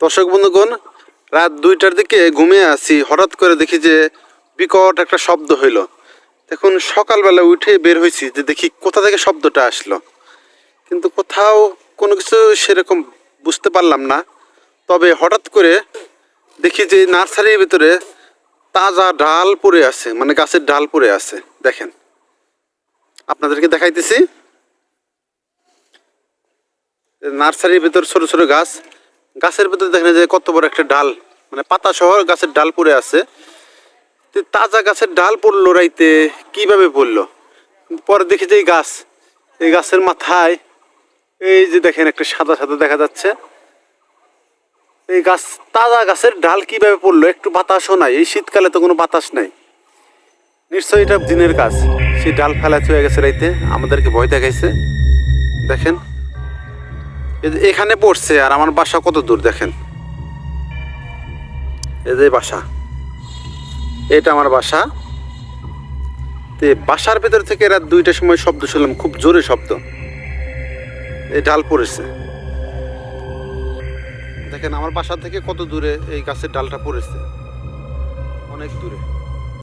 দর্শক বন্ধুগণ, রাত দুইটার দিকে ঘুমিয়ে আছি। হঠাৎ করে দেখি যে বিকট একটা শব্দ হইল। দেখুন, সকালবেলা উঠে বের হয়েছি যে দেখি কোথা থেকে শব্দটা আসলো। কিন্তু কোথাও কোনো কিছু সেরকম বুঝতে পারলাম না। তবে হঠাৎ করে দেখি যে নার্সারির ভিতরে তাজা ডাল পড়ে আছে মানে গাছের ডাল পড়ে আছে। দেখেন, আপনাদেরকে দেখাইতেছি। নার্সারির ভিতর ছোট ছোট গাছ গাছের ভিতর দেখেন যে কত বড় একটা ডাল মানে পাতা সহ গাছের ডাল পড়ে আছে। তাজা গাছের ডাল পড়ল রাইতে, কীভাবে পড়ল? পরে দেখি যে এই গাছ, এই গাছের মাথায় এই যে দেখেন একটা সাদা সাদা দেখা যাচ্ছে। এই গাছ, তাজা গাছের ডাল কীভাবে পড়ল? একটু বাতাসও নাই, এই শীতকালে তো কোনো বাতাস নাই। নিশ্চয়ই এটা দিনের কাজ। সেই ডাল ফেলা হয়ে গেছে রাইতে, আমাদেরকে ভয় দেখাইছে। দেখেন এখানে পড়ছে আর আমার বাসা কত দূর দেখেন। এই যে বাসা। এটা আমার বাসা। তো বাসার ভেতর থেকে রাত দুইটার সময় শব্দ শুনলাম, খুব জোরে শব্দ। এই ডাল পড়েছে। দেখেন, আমার বাসা থেকে কত দূরে এই গাছের ডালটা পড়েছে। অনেক দূরে।